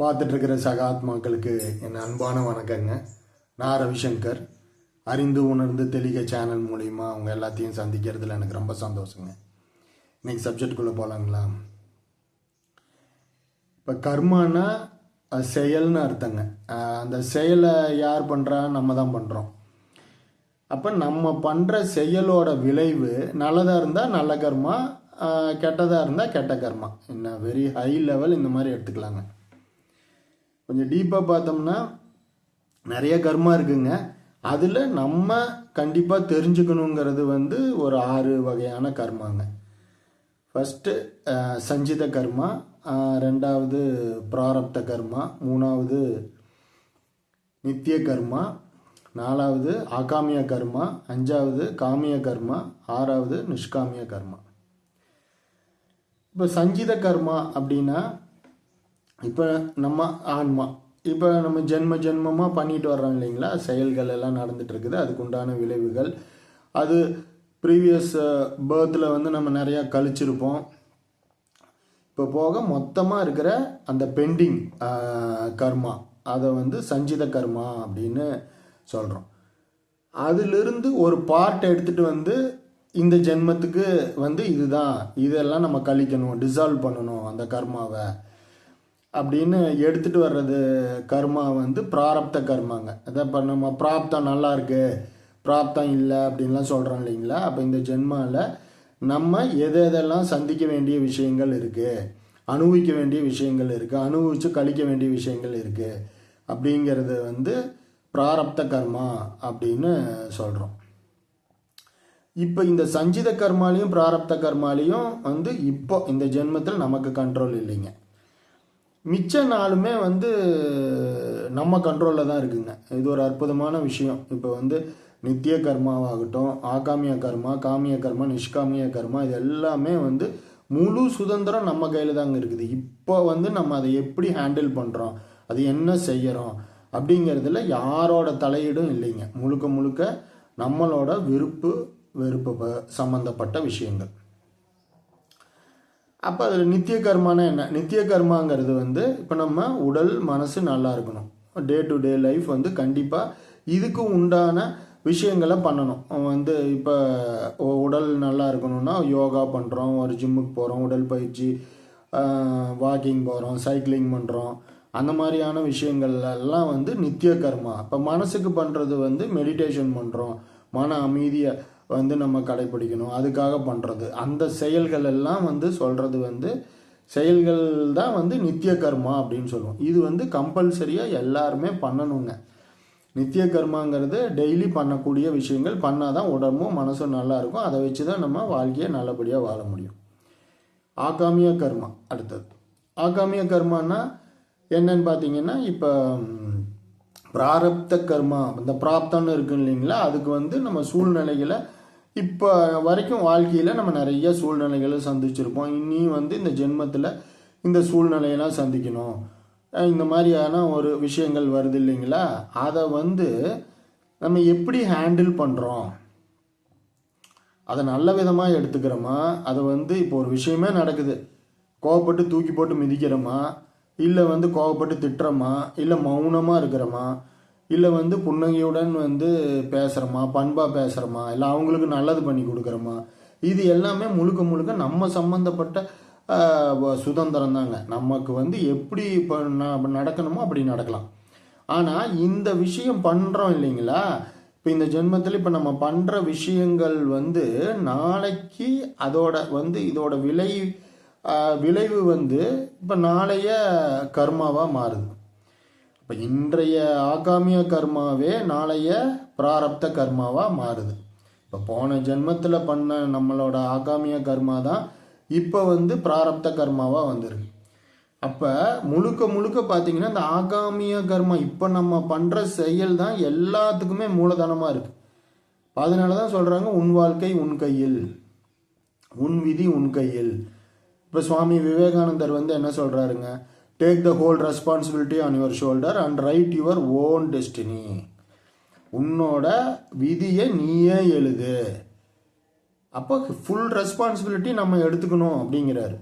பார்த்துட்ருக்கிற சக ஆத்மாக்களுக்கு என் அன்பான வணக்கங்க. நான் ரவிசங்கர். அறிந்து உணர்ந்து தெளிக சேனல் மூலிமா அவங்க எல்லாத்தையும் சந்திக்கிறதுல எனக்கு ரொம்ப சந்தோஷங்க. இன்னைக்கு சப்ஜெக்டுக்குள்ளே போகலாங்களா இப்போ கர்மானா அது செயல்னு அர்த்தங்க. அந்த செயலை யார் பண்ணுறா நம்ம தான் பண்ணுறோம் அப்போ நம்ம பண்ணுற செயலோட விளைவு நல்லதாக இருந்தால் நல்ல கர்மா கெட்டதாக இருந்தால் கெட்ட கர்மா. என்ன வெரி ஹை லெவல் இந்த மாதிரி எடுத்துக்கலாங்க. கொஞ்சம் டீப்பாக பார்த்தோம்னா நிறைய கர்மா இருக்குங்க. அதில் நம்ம கண்டிப்பாக தெரிஞ்சுக்கணுங்கிறது வந்து ஒரு ஆறு வகையான கர்மாங்க. ஃபஸ்ட்டு சஞ்சித கர்மா ரெண்டாவது பிராரப்த கர்மா மூணாவது நித்திய கர்மா நாலாவது ஆகாமிய கர்மா அஞ்சாவது காமிய கர்மா ஆறாவது நிஷ்காமிய கர்மா. இப்போ சஞ்சித கர்மா அப்படின்னா இப்போ நம்ம ஆன்மா இப்போ நம்ம ஜென்ம ஜென்மமாக பண்ணிட்டு வர்றோம் இல்லைங்களா? செயல்கள் எல்லாம் நடந்துட்டு அதுக்குண்டான அதுக்கு உண்டான விளைவுகள். அது ப்ரீவியஸ் பேர்த்தில் வந்து நம்ம நிறையா கழிச்சிருப்போம். இப்போ போக மொத்தமாக இருக்கிற அந்த பெண்டிங் கர்மா அதை வந்து சஞ்சித கர்மா அப்படின்னு சொல்கிறோம் அதிலிருந்து ஒரு பார்ட் எடுத்துகிட்டு வந்து இந்த ஜென்மத்துக்கு வந்து இதுதான். இதெல்லாம் நம்ம கழிக்கணும் டிசால்வ் பண்ணணும் அந்த கர்மாவை. அப்படின்னு எடுத்துட்டு வர்றது கர்மா வந்து பிராரப்த கர்மாங்க. அதான் இப்போ நம்ம பிராப்தம் நல்லா இருக்கு பிராப்தம் இல்லை அப்படின்லாம் சொல்கிறோம் இல்லைங்களா? அப்போ இந்த ஜென்மாவில் நம்ம எது எதெல்லாம் சந்திக்க வேண்டிய விஷயங்கள் இருக்குது அனுபவிக்க வேண்டிய விஷயங்கள் இருக்குது அனுபவித்து கழிக்க வேண்டிய விஷயங்கள் இருக்குது அப்படிங்கிறது வந்து பிராரப்த கர்மா அப்படின்னு சொல்கிறோம் இப்போ இந்த சஞ்சித கர்மாலையும் பிராரப்த கர்மாலையும் வந்து இப்போ இந்த ஜென்மத்தில் நமக்கு கண்ட்ரோல் இல்லைங்க. மிச்ச நாளுமே வந்து நம்ம கண்ட்ரோலில் தான் இருக்குங்க. இது ஒரு அற்புதமான விஷயம். இப்போ வந்து நித்திய கர்மாவாகட்டும் ஆகாமிய கர்மா காமிய கர்மா நிஷ்காமிய கர்மா இது எல்லாமே வந்து முழு சுதந்திரம் நம்ம கையில் தாங்க இருக்குது. இப்போ வந்து நம்ம அதை எப்படி ஹேண்டில் பண்ணுறோம் அது என்ன செய்கிறோம் அப்படிங்கிறதுல யாரோட தலையீடும் இல்லைங்க. முழுக்க முழுக்க நம்மளோட விருப்பு வெறுப்பு சம்மந்தப்பட்ட விஷயங்கள். அப்போ அதில் நித்திய கர்மானா என்ன? நித்திய கர்மாங்கிறது வந்து இப்போ நம்ம உடல் மனசு நல்லா இருக்கணும். டே டு டே லைஃப் வந்து கண்டிப்பாக இதுக்கு உண்டான விஷயங்களை பண்ணணும். வந்து இப்போ உடல் நல்லா இருக்கணும்னா யோகா பண்ணுறோம் ஒரு ஜிம்முக்கு போகிறோம் உடல் பயிற்சி வாக்கிங் போகிறோம் சைக்கிளிங் பண்ணுறோம் அந்த மாதிரியான விஷயங்கள்லாம் வந்து நித்திய கர்மா. இப்போ மனசுக்கு பண்ணுறது வந்து மெடிடேஷன் பண்ணுறோம் மன அமைதியை வந்து நம்ம கடைப்பிடிக்கணும் அதுக்காக பண்ணுறது அந்த செயல்கள் எல்லாம் வந்து சொல்கிறது வந்து செயல்கள் தான் வந்து நித்திய கர்மா அப்படின்னு சொல்லுவோம். இது வந்து கம்பல்சரியாக எல்லாருமே பண்ணணுங்க. நித்திய கர்மாங்கிறது டெய்லி பண்ணக்கூடிய விஷயங்கள். பண்ணால் தான் உடம்பும் மனசும் நல்லா இருக்கும். அதை வச்சு தான் நம்ம வாழ்க்கையை நல்லபடியாக வாழ முடியும். ஆகாமிய கர்மா அடுத்தது. ஆகாமிய கர்மானா என்னன்னு பார்த்தீங்கன்னா இப்போ பிராரப்த கர்மா இந்த பிராப்தம்னு இருக்கு இல்லைங்களா? அதுக்கு வந்து நம்ம சூழ்நிலைகளை இப்போ வரைக்கும் வாழ்க்கையில் நம்ம நிறைய சூழ்நிலைகளை சந்திச்சிருப்போம். இனி வந்து இந்த ஜென்மத்தில் இந்த சூழ்நிலையெல்லாம் சந்திக்கணும். இந்த மாதிரியான ஒரு விஷயங்கள் வருது இல்லைங்களா? அதை வந்து நம்ம எப்படி ஹேண்டில் பண்ணுறோம் அதை நல்ல விதமாக எடுத்துக்கிறோமா? அதை வந்து இப்போ ஒரு விஷயமே நடக்குது. கோவப்பட்டு தூக்கி போட்டு மிதிக்கிறோமா? இல்லை வந்து கோவப்பட்டு திட்டுறோமா? இல்லை மௌனமாக இருக்கிறோமா? இல்லை வந்து புன்னகையுடன் வந்து பேசுகிறோமா பண்பாக பேசுகிறோமா இல்லை அவங்களுக்கு நல்லது பண்ணி கொடுக்குறோமா? இது எல்லாமே முழுக்க முழுக்க நம்ம சம்மந்தப்பட்ட சுதந்திரம் தாங்க. நமக்கு வந்து எப்படி இப்போ நடக்கணுமோ அப்படி நடக்கலாம். ஆனால் இந்த விஷயம் பண்ணுறோம் இல்லைங்களா? இப்போ இந்த ஜென்மத்தில் இப்போ நம்ம பண்ணுற விஷயங்கள் வந்து நாளைக்கு அதோட வந்து இதோட விளை விளைவு வந்து இப்போ நாளைய கர்மாவாக மாறுது. இப்போ இன்றைய ஆகாமிய கர்மாவே நாளைய பிராரப்த கர்மாவாக மாறுது. இப்போ போன ஜென்மத்தில் பண்ண நம்மளோட ஆகாமிய கர்மா தான் இப்போ வந்து பிராரப்த கர்மாவாக வந்திருக்கு. அப்போ முழுக்க முழுக்க பார்த்தீங்கன்னா இந்த ஆகாமிய கர்மா இப்போ நம்ம பண்ணுற செயல் தான் எல்லாத்துக்குமே மூலதனமாக இருக்குது அதனால தான் சொல்கிறாங்க உன் வாழ்க்கை உன் கையில் உன் விதி உன் கையில். இப்போ சுவாமி விவேகானந்தர் வந்து என்ன சொல்கிறாருங்க take the whole responsibility on your shoulder and write your own destiny உன்னோட விதியை நீயே எழுது. அப்போ ஃபுல் ரெஸ்பான்சிபிலிட்டி நம்ம எடுத்துக்கணும் அப்படிங்கிறாரு.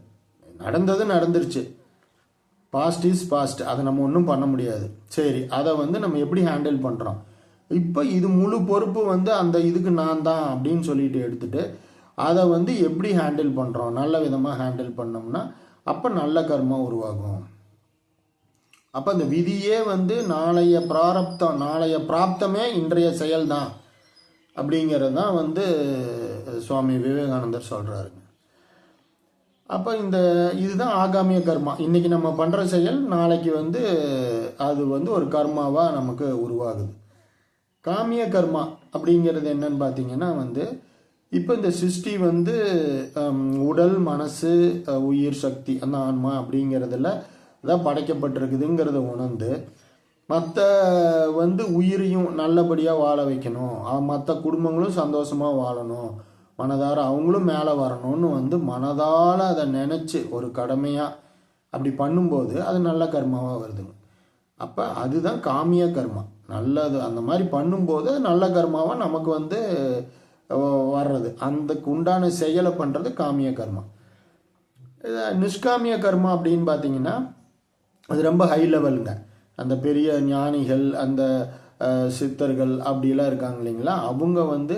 நடந்தது நடந்துருச்சு. பாஸ்ட் இஸ் பாஸ்ட் அதை நம்ம ஒன்றும் பண்ண முடியாது. சரி அதை வந்து நம்ம எப்படி ஹேண்டில் பண்ணுறோம் இப்போ இது முழு பொறுப்பு வந்து அந்த இதுக்கு நான் தான் அப்படின்னு சொல்லிட்டு எடுத்துட்டு அதை வந்து எப்படி ஹேண்டில் பண்ணுறோம் நல்ல விதமாக ஹேண்டில் பண்ணோம்னா அப்போ நல்ல கர்மா உருவாகும். அப்போ அந்த விதியே வந்து நாளைய பிராரப்தம் நாளைய பிராப்தமே இன்றைய செயல்தான். அப்படிங்கிறது தான் வந்து சுவாமி விவேகானந்தர் சொல்கிறாருங்க அப்போ இந்த இதுதான் ஆகாமிய கர்மா. இன்றைக்கி நம்ம பண்ணுற செயல் நாளைக்கு வந்து அது வந்து ஒரு கர்மாவாக நமக்கு உருவாகுது. காமிய கர்மா அப்படிங்கிறது என்னன்னு பார்த்தீங்கன்னா வந்து இப்போ இந்த சிருஷ்டி வந்து உடல் மனசு உயிர் சக்தி அந்த ஆன்மா அப்படிங்கிறதுல தான் படைக்கப்பட்டிருக்குதுங்கிறத உணர்ந்து மற்ற வந்து உயிரையும் நல்லபடியாக வாழ வைக்கணும். மற்ற குடும்பங்களும் சந்தோஷமாக வாழணும். மனதார அவங்களும் மேலே வரணும்னு வந்து மனதால் அதை நினச்சி ஒரு கடமையாக அப்படி பண்ணும்போது அது நல்ல கர்மாவாக வருதுங்க அப்போ அதுதான் காமிய கர்மா. நல்லது அந்த மாதிரி பண்ணும்போது நல்ல கர்மாவாக நமக்கு வந்து வர்றது. அந்த உண்டான செயலை பண்ணுறது காமிய கர்மா. நிஷ்காமிய கர்மா அப்படின்னு பார்த்தீங்கன்னா அது ரொம்ப ஹை லெவலுங்க அந்த பெரிய ஞானிகள் அந்த சித்தர்கள் அப்படிலாம் இருக்காங்க இல்லைங்களா? அவங்க வந்து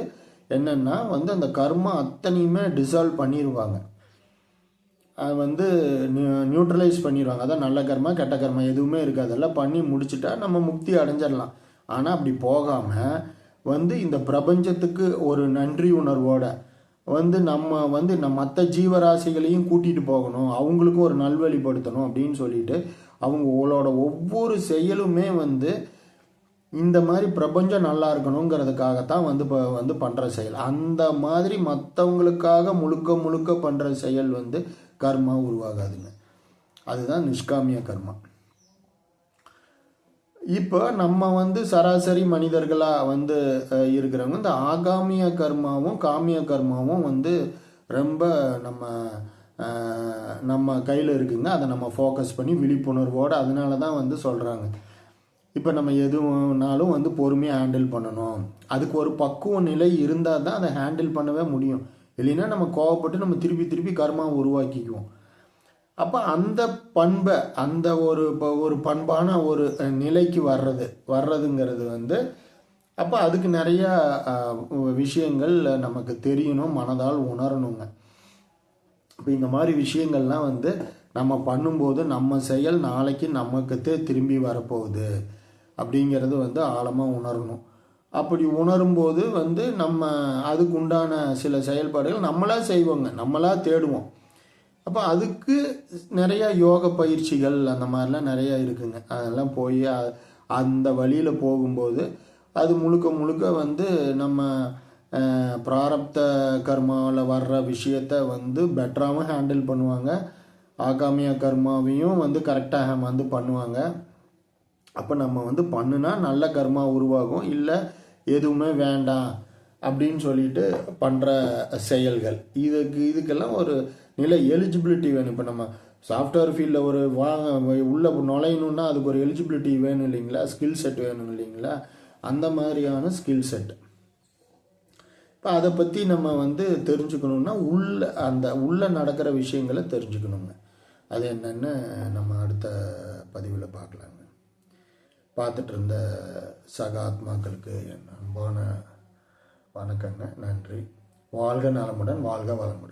என்னென்னா வந்து அந்த கர்மா அத்தனையுமே டிசால்வ் பண்ணிடுவாங்க அது வந்து நியூட்ரலைஸ் பண்ணிடுவாங்க அதான் நல்ல கர்மா கெட்ட கர்மா எதுவுமே இருக்காது. அதெல்லாம் பண்ணி முடிச்சுட்டா நம்ம முக்தி அடைஞ்சிடலாம். ஆனால் அப்படி போகாமல் வந்து இந்த பிரபஞ்சத்துக்கு ஒரு நன்றி உணர்வோட வந்து நம்ம வந்து நம்ம மற்ற ஜீவராசிகளையும் கூட்டிகிட்டு போகணும். அவங்களுக்கும் ஒரு நல்வழிப்படுத்தணும் அப்படின்னு சொல்லிட்டு அவங்களோட ஒவ்வொரு செயலுமே வந்து இந்த மாதிரி பிரபஞ்சம் நல்லா இருக்கணுங்கிறதுக்காகத்தான் வந்து இப்போ வந்து பண்ணுற செயல். அந்த மாதிரி மற்றவங்களுக்காக முழுக்க முழுக்க பண்ணுற செயல் வந்து கர்மா உருவாகாதுங்க. அதுதான் நிஷ்காமிய கர்மா. இப்போ நம்ம வந்து சராசரி மனிதர்களாக வந்து இருக்கிறவங்க இந்த ஆகாமிய கர்மாவும் காமிய கர்மாவும் வந்து ரொம்ப நம்ம நம்ம கையில் இருக்குங்க. அதை நம்ம ஃபோக்கஸ் பண்ணி விழிப்புணர்வோடு அதனால தான் வந்து சொல்கிறாங்க இப்போ நம்ம எதுனாலும் வந்து பொறுமையாக ஹேண்டில் பண்ணணும். அதுக்கு ஒரு பக்குவ நிலை இருந்தால் தான் அதை ஹேண்டில் பண்ணவே முடியும். இல்லைன்னா நம்ம கோவப்பட்டு நம்ம திருப்பி திருப்பி கர்மா உருவாக்கிக்குவோம். அப்போ அந்த பண்பை அந்த ஒரு இப்போ ஒரு பண்பான ஒரு நிலைக்கு வர்றது வர்றதுங்கிறது வந்து அப்போ அதுக்கு நிறையா விஷயங்கள் நமக்கு தெரியணும் மனதால் உணரணுங்க. இப்போ இந்த மாதிரி விஷயங்கள்லாம் வந்து நம்ம பண்ணும்போது நம்ம செயல் நாளைக்கு நமக்குத்தே திரும்பி வரப்போகுது அப்படிங்கிறது வந்து ஆழமாக உணரணும். அப்படி உணரும்போது வந்து நம்ம அதுக்கு உண்டான சில செயல்பாடுகள் நம்மளாக செய்வோங்க. நம்மளாக தேடுவோம். அப்போ அதுக்கு நிறையா யோக பயிற்சிகள் அந்த மாதிரிலாம் நிறையா இருக்குங்க. அதெல்லாம் போய் அந்த வழியில் போகும்போது அது முழுக்க முழுக்க வந்து நம்ம பிராரப்த கர்மாவில் வர்ற விஷயத்த வந்து பெட்டராகவும் ஹேண்டில் பண்ணுவாங்க. ஆகாமிய கர்மாவையும் வந்து கரெக்டாக வந்து பண்ணுவாங்க. அப்போ நம்ம வந்து பண்ணுனா நல்ல கர்மா உருவாகும். இல்லை எதுவுமே வேண்டாம் அப்படின்னு சொல்லிட்டு பண்ணுற செயல்கள். இதுக்கு இதுக்கெல்லாம் ஒரு நிலை எலிஜிபிலிட்டி வேணும். இப்போ நம்ம சாஃப்ட்வேர் ஃபீல்டில் ஒரு வாங்க உள்ளே நுழையணுன்னா அதுக்கு ஒரு எலிஜிபிலிட்டி வேணும் இல்லைங்களா? ஸ்கில் செட் வேணும் இல்லைங்களா? அந்த மாதிரியான ஸ்கில் செட் இப்போ அதை பற்றி நம்ம வந்து தெரிஞ்சுக்கணுன்னா உள்ள அந்த உள்ளே நடக்கிற விஷயங்களை தெரிஞ்சுக்கணுங்க. அது என்னென்னு நம்ம அடுத்த பதிவில் பார்க்கலாங்க. பார்த்துட்டு இருந்த சக ஆத்மாக்களுக்கு என் அன்பான வணக்கங்க. நன்றி. வாழ்க நலமுடன் வாழ்க வளமுடன்.